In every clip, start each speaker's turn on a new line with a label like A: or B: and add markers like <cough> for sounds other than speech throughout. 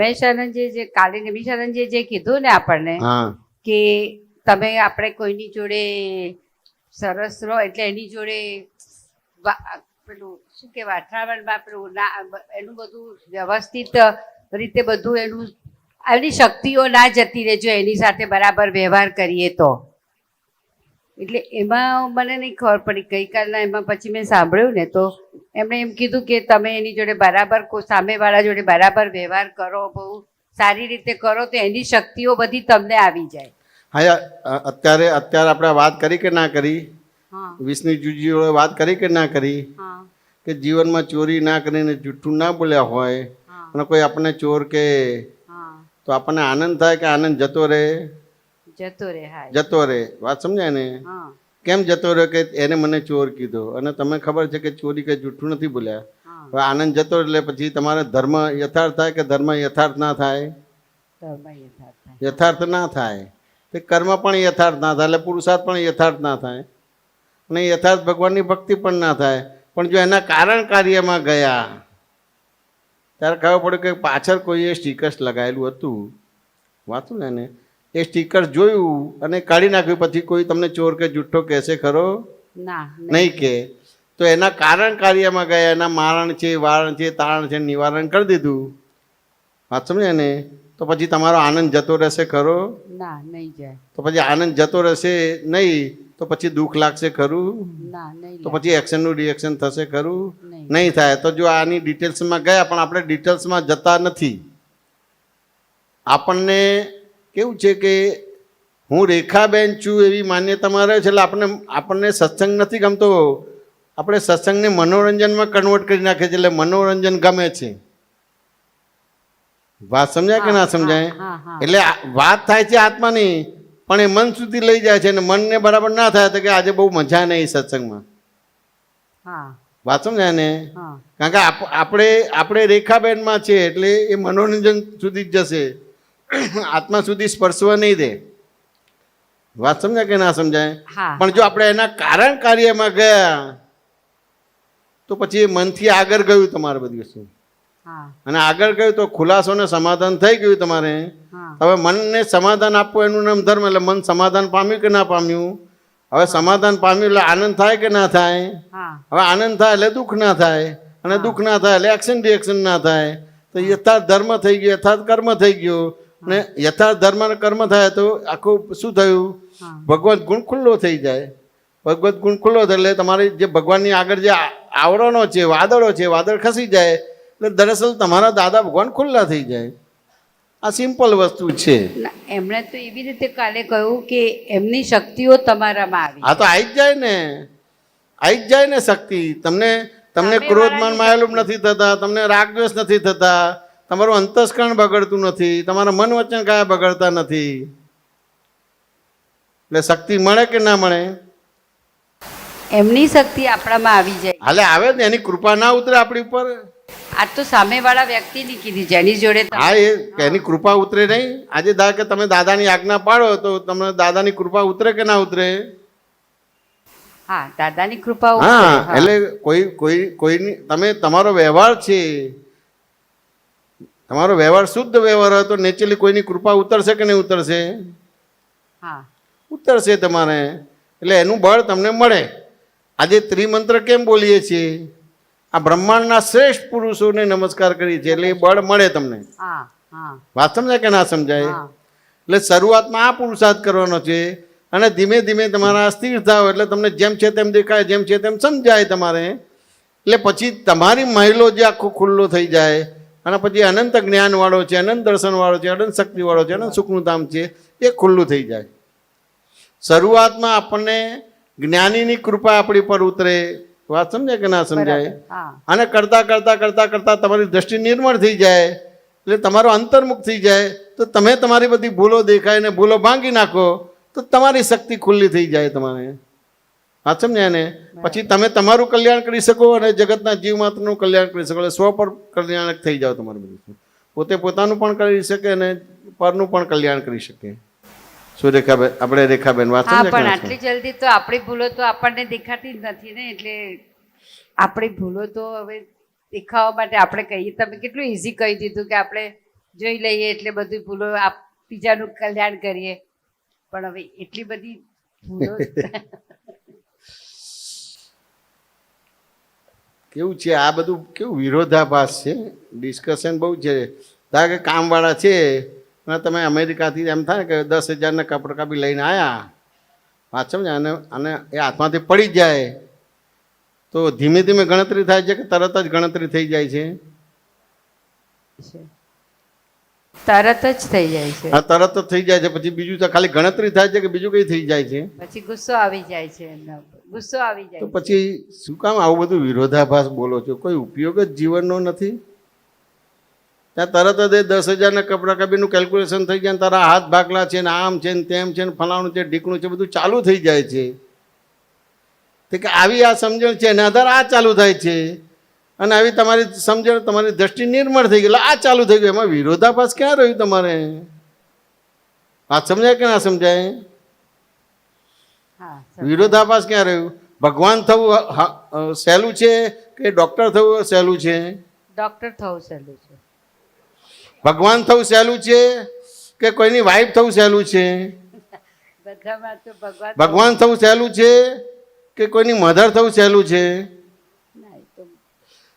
A: નિમેશાનંદજી જે કાલે નિમિષાનંદજી જે કીધું ને આપણને કે તમે આપણે કોઈની જોડે સરસ રહો એટલે એની જોડે પેલું શું કે વાતાવરણમાં પેલું ના એનું બધું વ્યવસ્થિત રીતે બધું એનું એની શક્તિઓ ના જતી રહે જો એની સાથે બરાબર વ્યવહાર કરીએ તો. એટલે એમાં મને નહીં ખબર પડી. ગઈકાલના એમાં પછી મેં સાંભળ્યું ને તો એમણે એમ કીધું કે તમે એની જોડે બરાબર સામેવાળા જોડે બરાબર વ્યવહાર કરો બહુ સારી રીતે કરો તો એની શક્તિઓ બધી તમને આવી જાય.
B: હા અત્યારે અત્યારે આપણે વાત કરી કે ના કરી?
A: હા.
B: વિષ્ણુ જુજી જોડે વાત કરી કે ના કરી? કે જીવનમાં ચોરી ના કરીને જૂઠું ના બોલ્યા હોય? અને કોઈ આપણને ચોર કે? તો આપણને આનંદ થાય કે આનંદ જતો રહે?
A: જતો રે હા
B: જતો રે વાત સમજાય ને? કેમ જતો રહ્યો કે એને મને ચોર કીધો? અને તમને ખબર છે કે ચોરી કે જૂઠું નથી બોલ્યા? હવે આનંદ જતો એટલે પછી તમારે ધર્મ યથાર્થ થાય કે ધર્મ યથાર્થ ના થાય.
A: યથાર્થ
B: ના થાય. તે કર્મ પણ યથાર્થ ના થાય એટલે પુરુષાર્થ પણ યથાર્થ ના થાય. અને યથાર્થ ભગવાનની ભક્તિ પણ ના થાય. પણ જો એના કારણ કાર્યમાં ગયા ત્યારે ખબર પડ્યું કે પાછળ કોઈએ સ્ટીકર્સ લગાવેલું હતું. વાંચું ને એને. એ સ્ટીકર જોયું અને કાઢી નાખ્યું. પછી કોઈ તમને ચોર કે જુઠ્ઠો કહેશે ખરો?
A: ના
B: નહીં કે. તો એના કારણ કાર્યમાં ગયા એના મારણ છે વારણ છે તારણ છે નિવારણ કરી દીધું. વાત સમજે ને? તો પછી તમારો આનંદ જતો રહેશે ખરો?
A: ના નહીં જાય.
B: તો પછી આનંદ જતો રહેશે નહીં તો પછી દુઃખ લાગશે ખરું?
A: ના નહીં
B: તો. પછી એક્શનનું રિએક્શન થશે ખરું?
A: નહીં.
B: નહીં થાય. તો જો આની ડિટેલ્સમાં ગયા પણ આપણે ડિટેલ્સમાં જતા નથી. આપણને કેવું છે કે હું રેખાબેન છું એવી માન્યતા મારે છે એટલે આપણને આપણને સત્સંગ નથી ગમતો. આપણે સત્સંગને મનોરંજનમાં કન્વર્ટ કરી નાખે છે એટલે મનોરંજન ગમે છે. વાત સમજાય કે ના સમજાય? એટલે વાત થાય છે આત્માની પણ એ મન સુધી લઈ જાય છે અને મનને બરાબર ના થાય તો કે આજે બહુ મજા નહીં સત્સંગમાં. વાત સમજાય ને? કારણ કે આપ- આપણે આપણે રેખાબેનમાં છે એટલે એ મનોરંજન સુધી જ જશે. <coughs> આત્મા સુધી સ્પર્શવા નહીં દે. વાત સમજાય કે ના સમજાય? પણ જો આપણે એના કારણ કાર્યમાં ગયા તો પછી મનથી આગળ ગયું તમારે બધી વસ્તુ અને આગળ ગયું તો ખુલાસો ને સમાધાન થઈ ગયું તમારે. હવે મનને સમાધાન આપવું એનું નામ ધર્મ એટલે મન સમાધાન પામ્યું કે ના પામ્યું? હવે સમાધાન પામ્યું એટલે આનંદ થાય કે ના થાય? હવે આનંદ થાય એટલે દુઃખ ના થાય? અને દુઃખ ના થાય એટલે એક્શન રિએક્શન ના થાય? તો યથાર્થ ધર્મ થઈ ગયો યથાર્થ કર્મ થઈ ગયો. અને યથાર્થ ધર્મ કર્મ થાય તો આખું શું થયું? ભગવત ગુણ ખુલ્લો થઈ જાય. ભગવત ગુણ ખુલ્લો થાય એટલે તમારી જે ભગવાનની આગળ જે આવરણો છે વાદળો છે વાદળ ખસી જાય એટલે દરઅસલ તમારા દાદા ભગવાન ખુલ્લા થઈ જાય. આ સિમ્પલ વસ્તુ છે.
A: એમણે તો એવી રીતે કાલે કહ્યું કે એમની શક્તિઓ તમારામાં આવી
B: હા તો આવી જ જાય ને. આવી જ જાય ને શક્તિ. તમને તમને ક્રોધમાન માયેલું નથી થતા તમને રાગદ્વેષ નથી થતા. તમારું અંતસ્કરણ બગડતું નથી તમારા મન વચન કાયા બગડતા નથી. એટલે શક્તિ મળે કે ના મળે?
A: એમની શક્તિ આપણામાં આવી જાય.
B: હાલે આવે ને એની કૃપા ના ઉતરે આપણી ઉપર.
A: આ તો સામેવાળા વ્યક્તિની કીધી જેની જોડે
B: હા એ એની કૃપા ઉતરે નહીં? આજે ધારો કે તમે દાદાની આજ્ઞા પાડો તો તમને દાદાની કૃપા ઉતરે કે ના ઉતરે?
A: હા દાદાની કૃપા
B: હા
A: હા.
B: એટલે કોઈ કોઈ કોઈની તમે તમારો વ્યવહાર છે. તમારો વ્યવહાર શુદ્ધ વ્યવહાર હોય તો નેચરલી કોઈની કૃપા ઉતરશે કે નહીં ઉતરશે?
A: હા.
B: ઉતરશે તમારે. એટલે એનું બળ તમને મળે. આજે ત્રિમંત્ર કેમ બોલીએ છીએ? આ બ્રહ્માંડના શ્રેષ્ઠ પુરુષોને નમસ્કાર કરીએ છીએ એટલે એ બળ મળે તમને. વાત સમજાય કે ના સમજાય? એટલે શરૂઆતમાં આ પુરુષાર્થ કરવાનો છે અને ધીમે ધીમે તમારા સ્થિર થાવ એટલે તમને જેમ છે તેમ દેખાય જેમ છે તેમ સમજાય તમારે. એટલે પછી તમારી મહિલો જે આખો ખુલ્લો થઈ જાય અને પછી અનંત જ્ઞાનવાળો છે અનંત દર્શનવાળો છે અનંત શક્તિવાળો છે અનંત સુખનું ધામ છે એ ખુલ્લું થઈ જાય. શરૂઆતમાં આપણને જ્ઞાનીની કૃપા આપણી પર ઉતરે. વાત સમજાય કે ના સમજાય? અને કરતા કરતા કરતા કરતા તમારી દ્રષ્ટિ નિર્મળ થઈ જાય. એટલે તમારો અંતર્મુખ થઈ જાય. તો તમે તમારી બધી ભૂલો દેખાય ને ભૂલો ભાંગી નાખો તો તમારી શક્તિ ખુલ્લી થઈ જાય તમારે. હા સમજાય ને પછી તમે તમારું કલ્યાણ કરી શકો અને જગતના જીવ માત્રનું કલ્યાણ કરી શકો. એટલે સ્વ પર કલ્યાણક થઈ જાઓ તમારું બધું. પોતે પોતાનું પણ કરી શકે અને પરનું પણ કલ્યાણ કરી શકે. શું રેખાબેન? આપણે રેખાબેન વાત
A: પણ આટલી જલ્દી તો આપણી ભૂલો તો આપણને દેખાતી જ નથી ને એટલે આપણી ભૂલો તો હવે દેખાવા માટે આપણે કહીએ. તમે કેટલું ઇઝી કહી દીધું કે આપણે જોઈ લઈએ એટલે બધી ભૂલો આપ બીજાનું કલ્યાણ કરીએ. પણ હવે એટલી બધી ભૂલો <laughs>
B: કેવું છે? આ બધું કેવું વિરોધાભાસ છે? ડિસ્કશન બહુ છે. ધારો કે કામવાળા છે, અને તમે અમેરિકાથી એમ થાય કે દસ હજારના કપડાં કાપી લઈને આવ્યા વાત ને અને અને એ હાથમાંથી પડી જાય. તો ધીમે ધીમે ગણતરી થાય છે કે તરત જ ગણતરી થઈ જાય છે.
A: તરત જ થઈ જાય છે.
B: તરત જ થઈ જાય છે. પછી બીજું તો ખાલી ગણતરી થાય છે કે બીજું કંઈ થઈ જાય છે?
A: પછી ગુસ્સો આવી જાય છે એમના ગુસ્સો આવી જાય
B: તો પછી શું કામ આવું બધું વિરોધાભાસ બોલો છો? કોઈ ઉપયોગ જ જીવનનો નથી? ત્યાં તરત જ એ દસ હજારના કપડાં કબીનું કેલ્ક્યુલેશન થઈ જાય તારા હાથ ભાગલા છે ને આમ છે ને તેમ છે ને ફલાણું છે ઢીકણું છે બધું ચાલુ થઈ જાય છે. કે આવી આ સમજણ છે એના આધાર આ ચાલુ થાય છે. અને આવી તમારી સમજણ તમારી દ્રષ્ટિ નિર્મળ થઈ ગઈ. આ ચાલુ થઈ ગયું. એમાં વિરોધાભાસ ક્યાં રહ્યું તમારે? આ સમજાય કે ના સમજાય?
A: હા
B: વિરોધાભાસ ક્યાં રહ્યું? ભગવાન થવું સહેલું છે કે ડૉક્ટર થવું સહેલું છે?
A: ડોક્ટર થવું સહેલું છે.
B: ભગવાન થવું સહેલું છે કે કોઈની વાઈફ થવું સહેલું છે? <laughs>
A: ભગવાન
B: થવું સહેલું છે કે કોઈની મધર થવું સહેલું છે?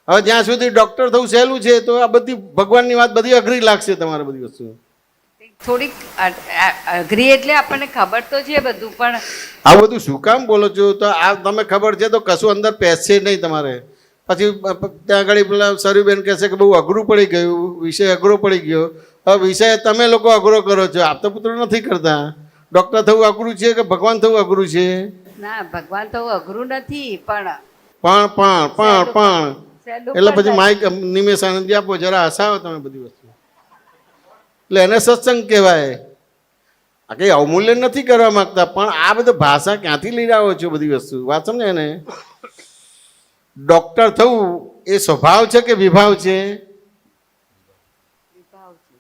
B: હવે જ્યાં સુધી ડૉક્ટર થવું સહેલું છે તો આ બધી ભગવાનની વાત બધી અઘરી લાગશે તમારે બધી વસ્તુ
A: થોડીક અઘરી એટલે આપણને ખબર તો છે બધું પણ
B: આ બધું શું કામ બોલો છો? તો આ તમે ખબર છે તો કશું અંદર પહેરશે નહીં તમારે. પછી ત્યાં આગળ પેલા સરુબેન કહેશે કે બહુ અઘરું પડી ગયું વિષય અઘરો પડી ગયો. હવે વિષય તમે લોકો અઘરો કરો છો આપતા પુત્ર નથી કરતા. ડૉક્ટર થવું અઘરું છે કે ભગવાન થવું અઘરું છે?
A: ના ભગવાન તો અઘરું નથી પણ
B: પણ પણ પણ પણ. એટલે પછી માઇક નિમેશ આનંદ આપો જરા હસાવો તમે બધી વસ્તુ. એટલે એને સત્સંગ કહેવાય. આ કંઈ અવમૂલ્યન નથી કરવા માંગતા પણ આ બધા ભાષા ક્યાંથી લઈ આવો છો બધી વસ્તુ? વાત સમજે ને? ડોક્ટર થવું એ સ્વભાવ છે કે વિભાવ છે?
A: વિભાવ છે.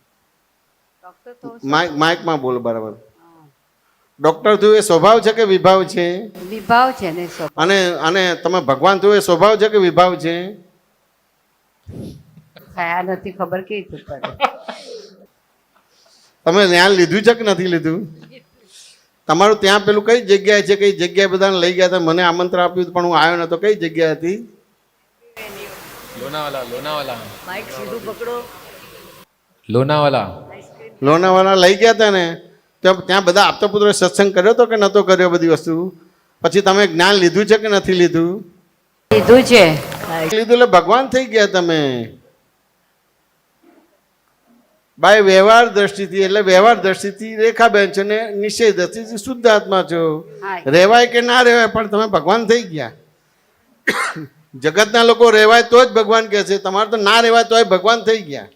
B: માઇક માઇકમાં બોલો બરાબર. ડોક્ટર થયું એ સ્વભાવ છે કે વિભાવ છે?
A: વિભાવ છે
B: અને અને તમે ભગવાન થયું એ સ્વભાવ છે કે વિભાવ છે?
A: થયા નથી ખબર કેવી રીતે પડે
B: તમે જ્ઞાન લીધું છે કે નથી લીધું? તમારું ત્યાં પેલું કઈ જગ્યાએ છે? કઈ જગ્યાએ બધાને લઈ ગયા હતા? મને આમંત્રણ આપ્યું પણ હું આવ્યો નતો. કઈ જગ્યા હતી?
C: લોનાવાલા લોનાવાલા.
A: માઇક સીધું પકડો.
C: લોનાવાલા.
B: લોનાવાલા લઈ ગયા હતા ને? ત્યાં ત્યાં બધા આપતા પુત્રોએ સત્સંગ કર્યો હતો કે નહોતો કર્યો બધી વસ્તુ? પછી તમે જ્ઞાન લીધું છે કે નથી લીધું?
A: લીધું છે.
B: લીધું એટલે ભગવાન થઈ ગયા તમે. બાય વ્યવહાર દ્રષ્ટિથી એટલે વ્યવહાર દ્રષ્ટિથી રેખાબેન છો ને નિશ્ચય દ્રષ્ટિથી શુદ્ધ આત્મા છો. રહેવાય કે ના રહેવાય પણ તમે ભગવાન થઈ ગયા. જગતના લોકો રહેવાય તો જ ભગવાન કહે છે તમારે તો ના રહેવાય તોય ભગવાન થઈ ગયા.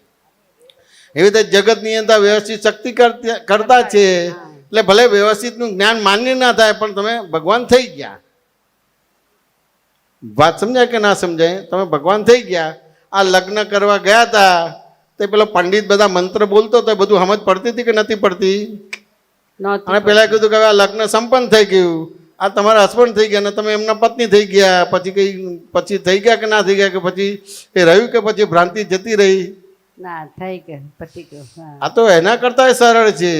B: એવી રીતે જગતની અંદર વ્યવસ્થિત શક્તિ કરતા કરતા છે. એટલે ભલે વ્યવસ્થિતનું જ્ઞાન માન્ય ના થાય પણ તમે ભગવાન થઈ ગયા. વાત સમજાય કે ના સમજાય? તમે ભગવાન થઈ ગયા આ લગ્ન કરવા ગયા હતા તે પેલો પંડિત બધા મંત્ર બોલતો તો બધું સમજ પડતી હતી કે નથી પડતી? અને પેલા કીધું કે આ લગ્ન સંપન્ન થઈ ગયું. આ તમારા હસબન્ડ થઈ ગયા ને તમે એમના પત્ની થઈ ગયા. પછી કઈ પછી થઈ ગયા કે ના થઈ ગયા કે પછી એ રહ્યું કે પછી ભ્રાંતિ જતી રહી?
A: ના થઈ ગયું પતી ગયું
B: આ તો એના કરતા સરળ છે.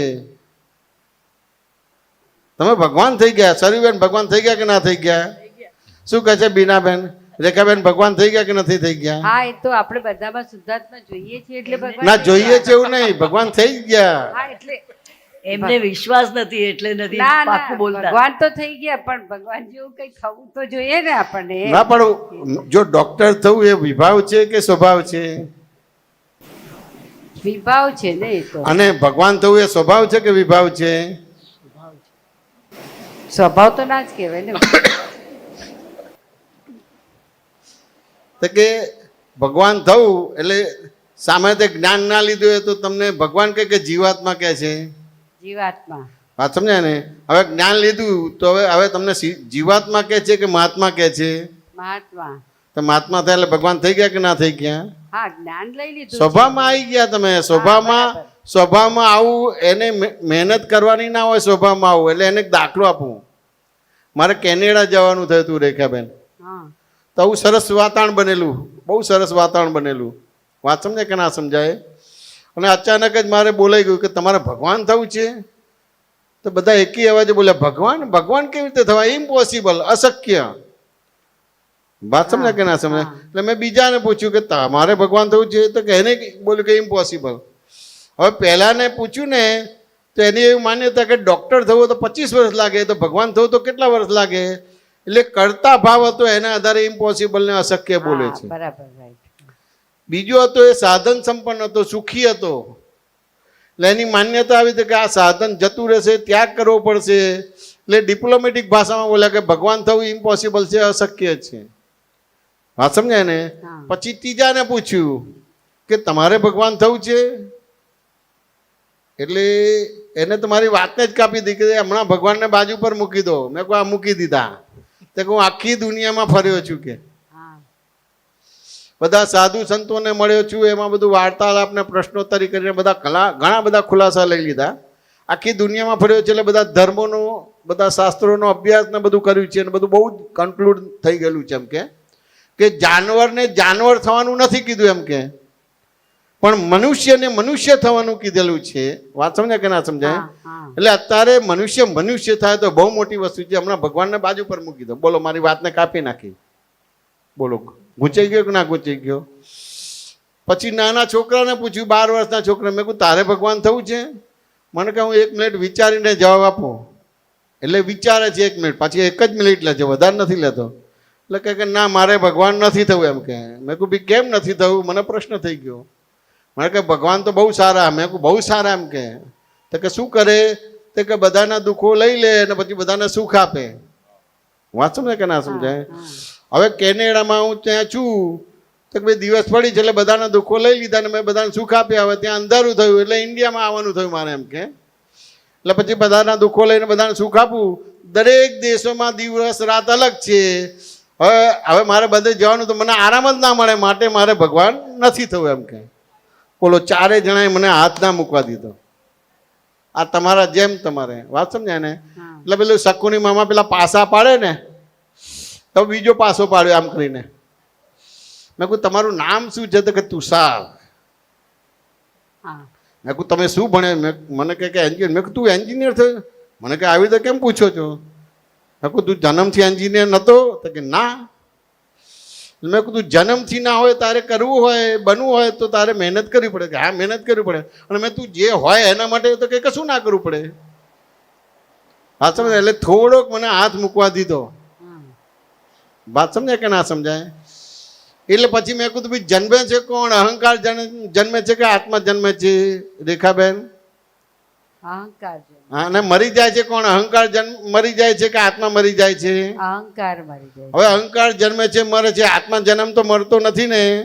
B: તમે ભગવાન થઈ ગયા સરીબેન ભગવાન થઈ ગયા કે ના થઈ ગયા? શું કહે છે બીનાબેન? રેખાબેન ભગવાન થઈ ગયા કે નથી થઈ ગયા?
A: હા એ તો આપણે બધામાં શુદ્ધાત્મા જોઈએ છીએ એટલે ભગવાન
B: ના જોઈએ છે એવું નહીં. ભગવાન થઈ ગયા.
A: હા એટલે
D: એમને વિશ્વાસ નથી એટલે નથી
A: ના
D: બોલતા.
A: ભગવાન તો થઈ ગયા પણ ભગવાન જેવું કઈ થવું તો જોઈએ ને આપણને.
B: ના પણ જો ડોક્ટર થવું એ વિભાવ છે કે સ્વભાવ છે?
A: વિભાવ છે ને એ તો.
B: અને ભગવાન થવું એ સ્વભાવ છે કે વિભાવ છે?
A: સ્વભાવ તો ના જ કહેવાય ને.
B: તો કે ભગવાન થવું એટલે સામે તે જ્ઞાન ના લીધું હોય તો તમને ભગવાન કહે કે જીવાત્મા કહે છે?
A: જીવાત્મા.
B: વાત સમજાય ને? હવે જ્ઞાન લીધું તો હવે હવે તમને જીવાત્મા કહે છે કે મહાત્મા કહે છે?
A: મહાત્મા.
B: તો મહાત્મા થયા એટલે ભગવાન થઈ ગયા કે ના થઈ ગયા?
A: હા જ્ઞાન લઈ લીધું
B: સ્વભાવમાં આવી ગયા તમે. સ્વભાવમાં સ્વભાવમાં આવું એને મહે- મહેનત કરવાની ના હોય સ્વભાવમાં આવું એટલે એને દાખલો આપું. મારે કેનેડા જવાનું થયું હતું રેખાબેન.
A: હા.
B: તો આવું સરસ વાતાવરણ બનેલું બહુ સરસ વાતાવરણ બનેલું. વાત સમજે કે ના સમજાય? અને અચાનક જ મારે બોલાઈ ગયું કે તમારે ભગવાન થવું છે? તો બધા એકી અવાજે બોલ્યા ભગવાન ભગવાન કેવી રીતે થવાય ઇમ્પોસિબલ અશક્ય. વાત સમજે કે ના સમજાય એટલે મેં બીજાને પૂછ્યું કે તમારે ભગવાન થવું છે? તો કે એને બોલ્યું કે ઇમ્પોસિબલ હવે પહેલાંને પૂછ્યું ને તો એની એવી માન્યતા કે ડૉક્ટર થવું તો પચીસ વર્ષ લાગે તો ભગવાન થવું તો કેટલા વર્ષ લાગે? એટલે કરતા ભાવ હતો એના આધારે ઇમ્પોસિબલ ને અશક્ય બોલે છે.
A: બરાબર
B: બીજો હતો એ સાધન સંપન્ન હતો સુખી હતો. એટલે એની માન્યતા આવી હતી કે આ સાધન જતું રહેશે ત્યાગ કરવો પડશે. એટલે ડિપ્લોમેટિક ભાષામાં બોલ્યા કે ભગવાન થવું ઇમ્પોસિબલ છે અશક્ય છે. હા સમજાય ને. પછી ત્રીજાને પૂછ્યું કે તમારે ભગવાન થવું છે? એટલે એને તમારી વાતને જ કાપી દીધી કે હમણાં ભગવાનને બાજુ પર મૂકી દો. મેં કહું આ મૂકી દીધા. તો હું આખી દુનિયામાં ફર્યો છું કે. બધા સાધુ સંતોને મળ્યો છું, એમાં બધું વાર્તાલાપને પ્રશ્નોત્તરી કરીને બધા કલા, ઘણા બધા ખુલાસા લઈ લીધા. આખી દુનિયામાં ફર્યો છે એટલે બધા ધર્મોનો, બધા શાસ્ત્રોનો અભ્યાસ ને બધું કર્યું છે અને બધું બહુ જ કન્ક્લુડ થઈ ગયેલું છે એમ કે જાનવરને જાનવર થવાનું નથી કીધું એમ કે. પણ મનુષ્યને મનુષ્ય થવાનું કીધેલું છે. વાત સમજાય કે ના સમજાય? એટલે અત્યારે મનુષ્ય મનુષ્ય થાય તો બહુ મોટી વસ્તુ છે. હમણાં ભગવાનને બાજુ પર મૂકી દો. બોલો મારી વાતને કાપી નાખી. બોલો ગૂંચાઈ ગયો કે ના ગૂંચાઈ ગયો? પછી નાના છોકરાને પૂછ્યું બાર વર્ષના છોકરા મેં કહ્યું તારે ભગવાન થવું છે? મને કહે હું એક મિનિટ વિચારીને જવાબ આપો. એટલે વિચારે છે એક મિનિટ. પાછી એક જ મિનિટ લે છે વધારે નથી લેતો. એટલે કહે કે ના મારે ભગવાન નથી થવું એમ કે મેં કહ્યું બી કેમ નથી થવું? મને પ્રશ્ન થઈ ગયો. મને કે ભગવાન તો બહુ સારા. મેં કહું બહુ સારા એમ કે તો કે શું કરે? તો કે બધાના દુઃખો લઈ લે અને પછી બધાને સુખ આપે. વાત સમજે કે ના સમજાય હવે કેનેડામાં હું ત્યાં છું તો કે ભાઈ દિવસ પડી છે એટલે બધાના દુઃખો લઈ લીધા ને મેં બધાને સુખ આપ્યા. હવે ત્યાં અંધારું થયું એટલે ઇન્ડિયામાં આવવાનું થયું મારે એમ કે એટલે પછી બધાના દુઃખો લઈને બધાને સુખ આપું. દરેક દેશોમાં દિવસ રાત અલગ છે. હવે હવે મારે બધે જવાનું તો મને આરામ જ ના મળે. માટે મારે ભગવાન નથી થવું એમ કે બોલો ચારે જણાએ મને હાથ ના મૂકવા દીધો. આ તમારા જેમ તમારે. વાત સમજાય ને એટલે પેલું શકુની મામા પેલા પાસા પાડે ને તો બીજો પાસો પાડ્યો આમ કરીને. મેં કહું તમારું નામ શું છે? તો કે તુષાર.
A: હા.
B: મેં કહું તમે શું ભણે મને કહે કે એન્જિનિયર મેં તું એન્જિનિયર થયો? મને કે આવી રીતે કેમ પૂછો છો? મેં કહું તું જન્મથી એન્જિનિયર નહોતો તો કે ના. મેં કીધું જન્મથી ના હોય તારે કરવું હોય બનવું હોય તો તારે મહેનત કરવી પડે. કે હા મહેનત કરવી પડે. અને મેં તું જે હોય એના માટે તો કે કશું ના કરવું પડે. હા સમજ એટલે થોડોક મને હાથ મૂકવા દીધો. વાત સમજાય કે ના સમજાય? એટલે પછી મેં કીધું ભાઈ જન્મે છે કોણ? અહંકાર જન્મે છે કે આત્મા જન્મે છે રેખાબેન?
A: અહંકાર
B: અને મરી જાય છે કોણ? અહંકાર જન્મ મરી જાય છે કે આત્મા મરી જાય છે?
A: અહંકાર મરી જાય
B: હવે અહંકાર જન્મે છે મરે છે આત્મા જન્મ તો મરતો નથી ને?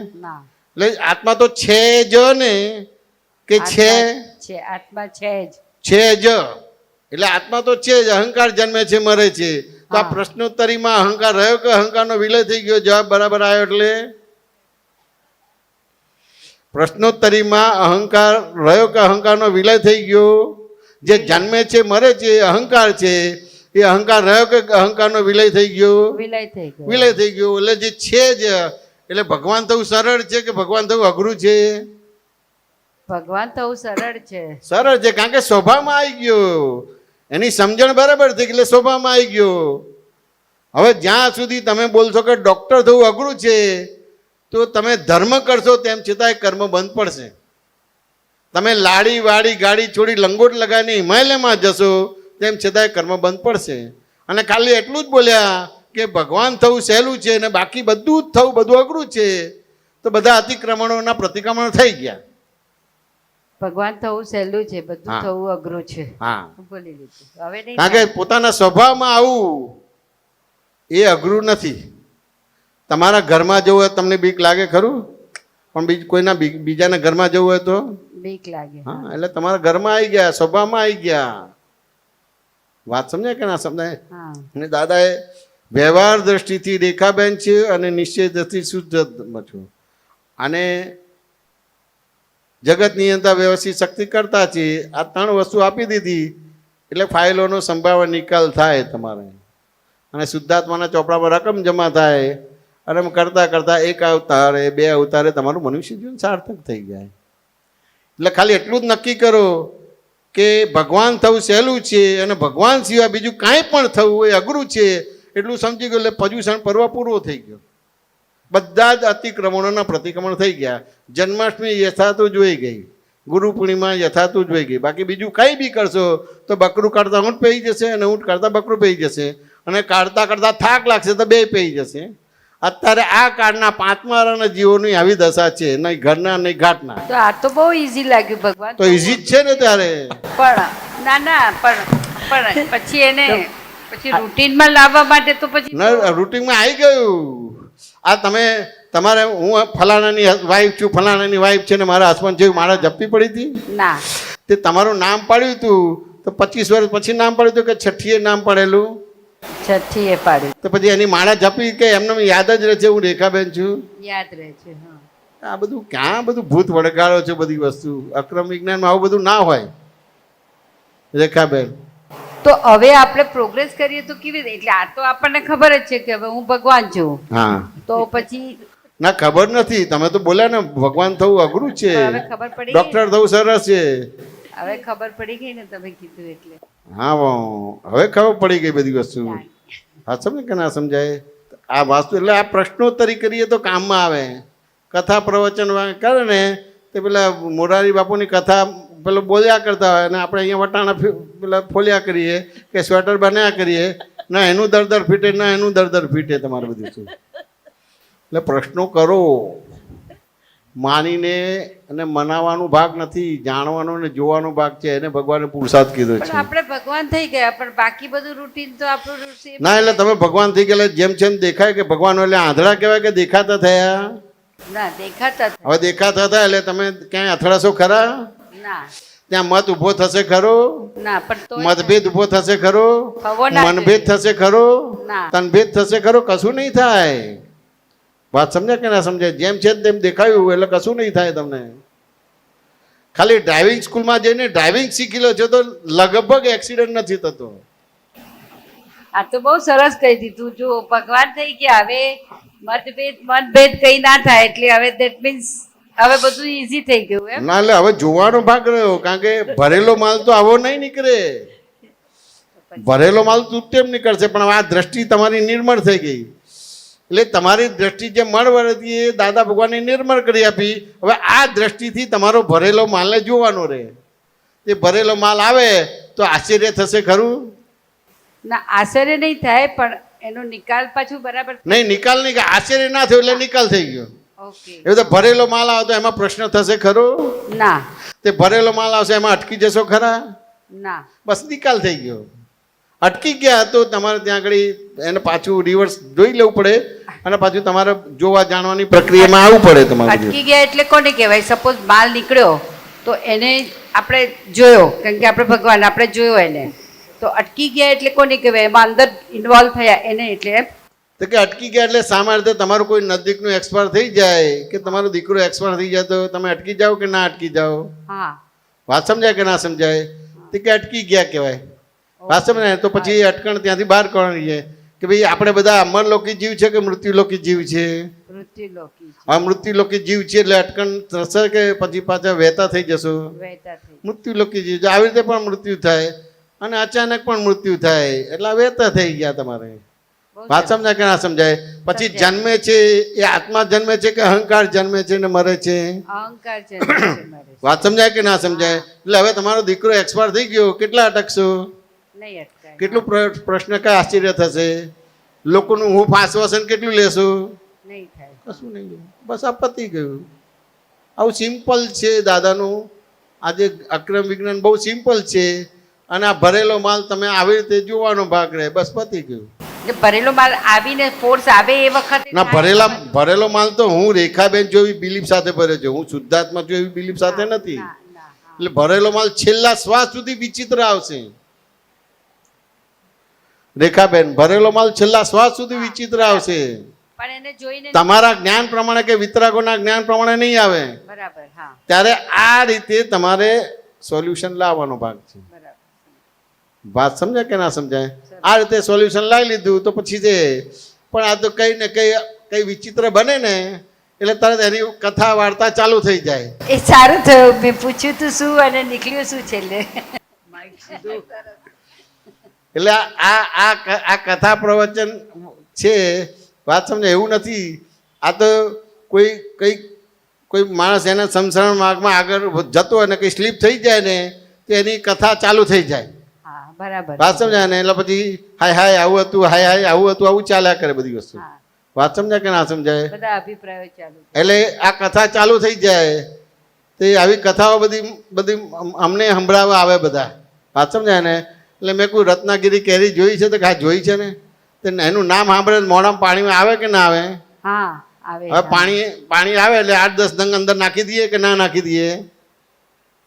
B: એટલે આત્મા તો છે જ ને? કે છે?
A: છે આત્મા છે જ.
B: છે જ. એટલે આત્મા તો છે જ અહંકાર જન્મે છે મરે છે. તો આ. પ્રશ્નોત્તરીમાં અહંકાર રહ્યો કે અહંકારનો વિલય થઈ ગયો? જવાબ બરાબર આવ્યો એટલે? પ્રશ્નોત્તરીમાં અહંકાર રહ્યો કે અહંકારનો વિલય થઈ ગયો? જે જન્મે છે મરે છે એ અહંકાર છે એ અહંકાર રહ્યો કે અહંકારનો વિલય થઈ ગયો?
A: વિલય થઈ ગયો.
B: વિલય થઈ ગયો. એટલે જે છે જ એટલે ભગવાન થવું સરળ છે કે ભગવાન થવું અઘરું છે?
A: ભગવાન થવું સરળ છે.
B: સરળ છે કારણ કે સ્વભાવમાં આવી ગયો. એની સમજણ બરાબર થઈ એટલે સ્વભાવમાં આવી ગયો. હવે જ્યાં સુધી તમે બોલશો કે ડૉક્ટર થવું અઘરું છે તો તમે ધર્મ કરશો તેમ છતાંય કર્મ બંધ પડશે. તમે લાડી વાડી ગાડી છોડી લંગોટ લગાવીને હિમાલયમાં જશો તેમ છતાંય કર્મ બંધ પડશે. અને ખાલી એટલું જ બોલ્યા કે ભગવાન થવું સહેલું છે અને બાકી બધું જ થવું બધું અઘરું છે તો બધા અતિક્રમણોના પ્રતિક્રમણ થઈ ગયા.
A: ભગવાન થવું સહેલું છે બધું થવું અઘરું છે.
B: હા.
A: બોલી લીધું હવે નહીં
B: કારણ કે પોતાના સ્વભાવમાં આવું એ અઘરું નથી. તમારા ઘરમાં જવું તમને બીક લાગે ખરું? પણ બીજ કોઈના બીજાના ઘરમાં જવું હોય તો?
A: બીક લાગે
B: હા એટલે તમારા ઘરમાં આવી ગયા સ્વભાવમાં આવી ગયા. વાત સમજાય કે ના સમજાય? અને દાદાએ વ્યવહાર દ્રષ્ટિથી રેખાબેન છે અને નિશ્ચય દ્રષ્ટિ શુદ્ધ છું. અને જગત નિયંતા વ્યવસ્થિત શક્તિ કરતા છે. આ ત્રણ વસ્તુ આપી દીધી એટલે ફાઇલોનો સંભાવના નિકાલ થાય તમારે. અને શુદ્ધાત્માના ચોપડામાં રકમ જમા થાય. અને એમ કરતાં કરતાં એક અવતારે, બે અવતારે તમારું મનુષ્ય જીવન સાર્થક થઈ જાય. એટલે ખાલી એટલું જ નક્કી કરો કે ભગવાન થવું સહેલું છે અને ભગવાન સિવાય બીજું કાંઈ પણ થવું એ અઘરું છે, એટલું સમજી ગયું એટલે પર્યુષણ પર્વ પૂરો થઈ ગયો. બધા જ અતિક્રમણોના પ્રતિક્રમણ થઈ ગયા. જન્માષ્ટમી યથાતું જોઈ ગઈ. ગુરુ પૂર્ણિમા યથાતું જોઈ ગઈ. બાકી બીજું કંઈ બી કરશો તો બકરું કાઢતા ઊંટ પહી જશે અને ઊંટ કાઢતા બકરું પહી જશે. અને કાઢતા કાઢતા થાક લાગશે તો બે પેઈ જશે. અત્યારે આ કાળના પાંચમા જીવોની આવી દશા છે. નહીં ઘરના નહીં ઘાટના.
A: તો આ તો બહુ ઈઝી લાગ્યું ભગવાન.
B: તો ઈઝી જ છે ને ત્યારે?
A: પણ ના ના પણ પણ પછી એને પછી રૂટીનમાં લાવવા માટે તો પછી
B: ના રૂટિનમાં આવી ગયું. આ તમે તમારે હું ફલાણાની વાઈફ છું ફલાણાની વાઈફ છે ને મારા હસબન્ડ જેવી મારા જપ્તી પડી હતી?
A: ના.
B: તે તમારું નામ પાડ્યું હતું. તો પચીસ વર્ષ પછી નામ પાડ્યું હતું કે છઠ્ઠીએ નામ પડેલું?
A: છઠ્ઠી એ પાડી.
B: તો પછી એની માળા જપી કે એમને યાદ જ રહે છે હું રેખાબેન છું?
A: યાદ રહે છે હા.
B: આ બધું ક્યાં બધું ભૂત વળગાડો છે બધી વસ્તુ? અક્રમ વિજ્ઞાનમાં આવું બધું ના હોય. રેખાબેન.
A: તો હવે આપણે પ્રોગ્રેસ કરીએ તો કેવી રીતે? એટલે આ તો આપણને ખબર જ છે કે હવે હું ભગવાન છું.
B: હા.
A: તો પછી
B: ના ખબર નથી. તમે તો બોલ્યા ને ભગવાન થવું અઘરું છે.
A: ખબર પડી.
B: ડોક્ટર થવું સરસ છે.
A: હવે ખબર પડી ગઈ ને તમે કીધું એટલે.
B: હા હવે ખબર પડી ગઈ બધી વસ્તુ. હા સમજે કે ના સમજાય? આ વાસ્તુ એટલે આ પ્રશ્નોત્તરી કરીએ તો કામમાં આવે. કથા પ્રવચન કરે ને તે પેલા મોરારી બાપુની કથા પેલો બોલ્યા કરતા હોય અને આપણે અહીંયા વટાણા પેલા ફોલ્યા કરીએ કે સ્વેટર બનાવ્યા કરીએ. ના એનું દર દર ફીટે ના એનું દર દર ફીટે તમારે બધું શું? એટલે પ્રશ્નો કરો. માનીને અને મનાવાનો ભાગ નથી જાણવાનો અને જોવાનો ભાગ છે એને ભગવાને પુરુષાર્થ કીધો છે.
A: આપણે ભગવાન થઈ ગયા પણ બાકી બધું રૂટીન તો આપણું
B: ના એટલે તમે ભગવાન થઈ ગયેલા જેમ જેમ દેખાય કે ભગવાન એટલે આંધળા કહેવાય કે દેખાતા થયા?
A: ના દેખાતા
B: હવે દેખાતા થયા એટલે તમે ક્યાંય અથડાશો ખરા?
A: ના.
B: ત્યાં મત ઊભો થશે ખરો?
A: ના પણ
B: મતભેદ ઊભો થશે ખરો? મનભેદ થશે ખરો?
A: ના.
B: તનભેદ થશે ખરો? કશું નહીં થાય. વાત સમજે કે ના સમજાય? જેમ છે તેમ દેખાયું એટલે કશું નહીં થાય તમને. ખાલી ડ્રાઇવિંગ સ્કૂલમાં જઈને ડ્રાઇવિંગ શીખી લો છો તો લગભગ એક્સિડન્ટ નથી થતો.
A: આ તો બહુ સરસ કહી દીધું. જો ભગવાન થઈ ગયા હવે મતભેદ મતભેદ કઈ ના થાય એટલે હવે દેટ મીન્સ હવે બધું ઈઝી થઈ ગયું એમ.
B: ના એટલે હવે જોવાનો ભાગ રહ્યો કારણ કે ભરેલો માલ તો આવો નહીં નીકળે. ભરેલો માલ તો તેમ નીકળશે પણ આ દ્રષ્ટિ તમારી નિર્મળ થઈ ગઈ. એટલે તમારી દ્રષ્ટિ જે મળવા હતી એ દાદા ભગવાને નિર્મળ કરી આપી. હવે આ દ્રષ્ટિથી તમારો ભરેલો માલને જોવાનો રહે. એ ભરેલો માલ આવે તો આશ્ચર્ય થશે ખરું?
A: ના આશ્ચર્ય નહીં થાય પણ એનો નિકાલ પાછું બરાબર
B: નહીં નિકાલ નહીં આશ્ચર્ય ના થયો એટલે નિકાલ થઈ ગયો. એવું તો ભરેલો માલ આવે તો એમાં પ્રશ્ન થશે ખરો?
A: ના.
B: તે ભરેલો માલ આવશે એમાં અટકી જશો ખરા?
A: ના.
B: બસ નિકાલ થઈ ગયો. અટકી ગયા તો તમારે ત્યાં આગળ એને પાછું રિવર્સ જોઈ લેવું પડે. અને પાછું તમારે જોવા જાણવાની પ્રક્રિયામાં આવવું પડે તમારે
A: અટકી ગયા એટલે કોને કહેવાય? સપોઝ માલ નીકળ્યો તો એને આપણે જોયો કારણ કે આપણે ભગવાન આપણે જોયો એને. તો અટકી ગયા એટલે કોને કહેવાય? એમાં અંદર ઇન્વોલ્વ થયા એને એટલે એમ.
B: તો કે અટકી ગયા એટલે સામાન્ય રીતે તમારું કોઈ નજીકનું એક્સપાયર થઈ જાય કે તમારો દીકરો એક્સપાયર થઈ જાય તો તમે અટકી જાઓ કે ના અટકી જાઓ?
A: હા.
B: વાત સમજાય કે ના સમજાય? તો કે અટકી ગયા કહેવાય. વાત સમજાય તો પછી અટકણ ત્યાંથી બહાર કરવાની છે કે ભાઈ આપણે બધા અમરલોકી જીવ છે કે મૃત્યુલોકી જીવ છે? આ મૃત્યુલોકી જીવ છે એટલે અટકણ થશે કે પછી પાછા વહેતા થઈ જશો?
A: મૃત્યુ લોકી
B: મૃત્યુલોકી જીવ છે. આવી રીતે પણ મૃત્યુ થાય અને અચાનક પણ મૃત્યુ થાય એટલે વહેતા થઈ ગયા તમારે. વાત સમજાય કે ના સમજાય? પછી જન્મે છે એ આત્મા જન્મે છે કે અહંકાર જન્મે છે ને મરે છે? વાત સમજાય કે ના સમજાય? એટલે હવે તમારો દીકરો એક્સપાયર થઈ ગયો. કેટલા અટકશો?
A: નહીં
B: કેટલું પ્ર- પ્રશ્ન કઈ આશ્ચર્ય થશે? લોકોનું હું આશ્વાસન કેટલું લેશું?
A: નહીં થાય.
B: કશું નહીં બસ આ પતી ગયું. આવું સિમ્પલ છે દાદાનું. આજે અક્રમ વિજ્ઞાન બહુ સિમ્પલ છે. અને આ ભરેલો માલ તમે આવી રીતે જોવાનો ભાગ રહે. બસ પતી ગયું.
A: ભરેલો માલ આવીને ફોર્સ આવે એ વખતે
B: ના ભરેલા ભરેલો માલ તો હું રેખાબેન જેવી બિલીફ સાથે ભરે છે. હું શુદ્ધાત્મા જેવી બિલીફ સાથે નથી. એટલે ભરેલો માલ છેલ્લા શ્વાસ સુધી વિચિત્ર આવશે. રેખાબેન ભરેલો માલ છેલ્લા શ્વાસ સુધી વિચિત્ર આવશે.
A: પણ એને જોઈને
B: તમારા જ્ઞાન પ્રમાણે કે વિતરાગોના જ્ઞાન પ્રમાણે નહીં આવે?
A: બરાબર હા.
B: ત્યારે આ રીતે તમારે સોલ્યુશન લાવવાનો ભાગ છે. વાત સમજાય કે ના સમજાય? આ રીતે સોલ્યુશન લાવી લીધું તો પછી જે પણ આ તો કઈ ને કઈ કઈ વિચિત્ર બને ને એટલે તરત એની કથા વાર્તા ચાલુ થઈ જાય.
A: એ સારું થયું. મેં પૂછ્યું તું શું અને નીકળ્યું શું છેલ્લે?
D: માઇક સીધું.
B: એટલે આ આ- આ કથા પ્રવચન છે વાત સમજે એવું નથી. આ તો કોઈ કંઈક કોઈ માણસ એના સંસરણ માર્ગમાં આગળ જતો અને કંઈ સ્લીપ થઈ જાય ને તો એની કથા ચાલુ થઈ જાય.
A: બરાબર.
B: વાત સમજાય ને એટલે પછી હાય હાય આવું હતું હાય હાય આવું હતું આવું ચાલ્યા કરે બધી વસ્તુ. વાત સમજાય કે ના સમજાય
A: બધા અભિપ્રાયો ચાલુ
B: એટલે આ કથા ચાલુ થઈ જાય તે આવી કથાઓ બધી બધી અમને સંભળાવવા આવે બધા. વાત સમજાય ને એટલે મેં કોઈ રત્નાગીરી કેરી જોઈ છે તો હા જોઈ છે ને? તો એનું નામ સાંભળે મોઢામાં પાણીમાં આવે કે ના આવે?
A: હા આવે
B: હવે પાણી પાણી આવે એટલે આઠ દસ દંગ અંદર નાખી દઈએ કે ના નાખી દઈએ?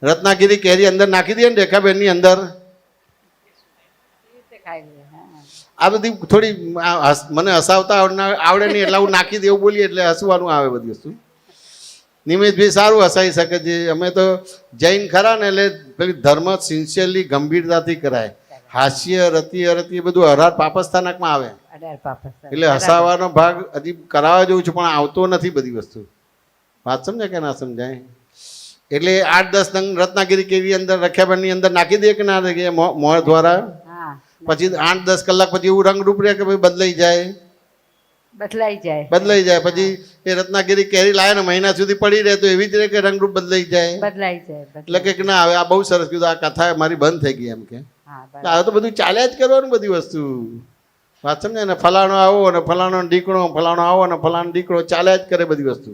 B: રત્નાગીરી કેરી અંદર નાખી દઈએ ને રેખાબેનની અંદર? આ બધી થોડી મને હસાવતા આવડે નહીં એટલે હું નાખી દેવું બોલીએ એટલે હસવાનું આવે બધી વસ્તુ. નિમેશભાઈ સારું હસાઈ શકે છે. અમે તો જૈન ખરા ને એટલે પેલી ધર્મ સિન્સિયરલી ગંભીરતાથી કરાય. હાસ્ય રતિ અરતિ બધું હરાર પાપસ્થાનકમાં આવે. એટલે હસાવાનો ભાગ હજી કરાવવા જેવું છે પણ આવતો નથી બધી વસ્તુ. વાત સમજાય કે ના સમજાય? એટલે આઠ દસ નંગ રત્નાગીરી કેવી અંદર રખ્યાબેનની અંદર નાખી દે કે ના દે મોં મોં દ્વારા? પછી આઠ દસ કલાક પછી એવું રંગરૂપ રહે કે ભાઈ બદલાઈ જાય.
A: બદલાઈ જાય.
B: બદલાઈ જાય. પછી એ રત્નાગીરી કેરી લાવે ને મહિના સુધી પડી રહે તો એવી જ રહે કે રંગરૂપ બદલાઈ જાય.
A: બદલાઈ જાય
B: એટલે કે ના હવે આ બહુ સરસ કીધું. આ કથા મારી બંધ થઈ ગઈ એમ કે. હવે તો બધું ચાલ્યા જ કરવાનું બધી વસ્તુ. વાત સમજે ને ફલાણો આવો અને ફલાણો દીકરો ફલાણો આવો અને ફલાણો દીકરો ચાલ્યા જ કરે બધી વસ્તુ.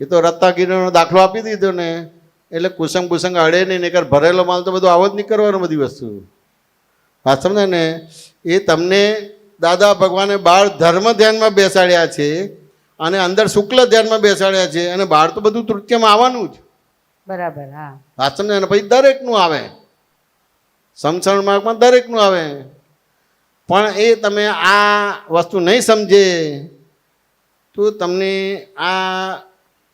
B: એ તો રત્નાગીરીનો દાખલો આપી દીધો ને એટલે કુસંગ કુસંગ અડે નહીં નકર ભરેલો માલ તો બધું આવો જ નહીં કરવાનો બધી વસ્તુ. વાત સમજે ને? એ તમને દાદા ભગવાને બાળ ધર્મ ધ્યાનમાં બેસાડ્યા છે અને અંદર શુક્લ ધ્યાનમાં બેસાડ્યા છે અને બહાર તો બધું તૃત્યમાં આવવાનું જ.
A: બરાબર હા.
B: વાત સમજે ને પછી દરેકનું આવે. સમસણ માર્ગમાં દરેકનું આવે. પણ એ તમે આ વસ્તુ નહીં સમજે તો તમને આ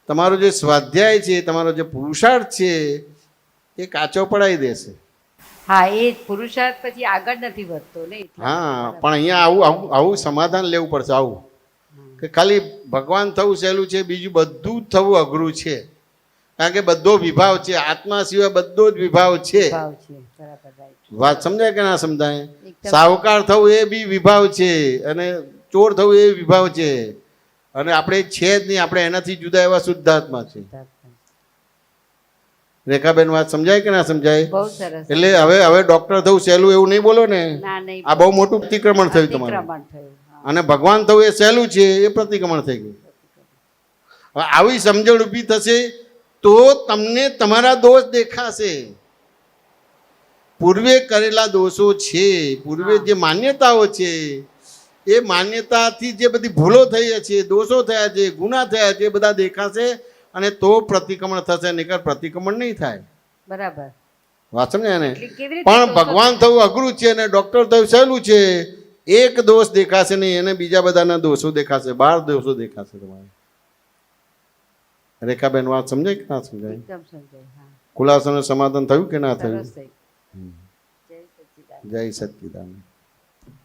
B: તમારો જે સ્વાધ્યાય છે તમારો જે પુરુષાર્થ છે એ કાચો પડાવી દેશે.
A: હા એ પુરુષાર્થ પછી આગળ નથી વધતો ને
B: હા પણ અહીંયા આવું આવું આવું સમાધાન લેવું પડશે આવું. કે ખાલી ભગવાન થવું સહેલું છે બીજું બધું જ થવું અઘરું છે. કારણ કે બધો વિભાવ છે આત્મા સિવાય બધો જ વિભાવ છે. વાત સમજાય કે ના સમજાય? સાહુકાર થવું એ બી વિભાવ છે અને ચોર થવું એ વિભાવ છે. અને આપણે છે જ નહીં આપણે એનાથી જુદા એવા શુદ્ધાત્મા છે. રેખાબેન વાત સમજાય કે ના સમજાય? એટલે હવે હવે ડોક્ટર થવું સહેલું એવું નહીં બોલો ને? આ બહુ મોટું પ્રતિક્રમણ થયું તમારું. અને ભગવાન થવું એ સહેલું છે એ પ્રતિક્રમણ થઈ ગયું. આવી સમજણ ઊભી થશે તો તમને તમારા દોષ દેખાશે. પૂર્વે કરેલા દોષો છે પૂર્વે જે માન્યતાઓ છે એ માન્યતાથી જે બધી ભૂલો થઈ છે દોષો થયા છે ગુના થયા છે બધા દેખાશે અને તો પ્રતિક્રમણ થશે નહીતર પ્રતિક્રમણ નહીં થાય.
A: બરાબર.
B: વાત સમજ્યા ને? પણ ભગવાન થવું અઘરું છે અને ડોક્ટર થયું સહેલું છે એક દોષ દેખાશે નહીં અને બીજા બધાના દોષો દેખાશે બાર દોષો દેખાશે તમારે. રેખાબેન વાત સમજાય કે ના સમજાય?
A: એકદમ સમજાય હા.
B: ખુલાસાનું સમાધાન થયું કે ના થયું?
A: સરસ થઈ જય સચ્ચિદાનંદ
B: જય સચ્ચિદાનંદ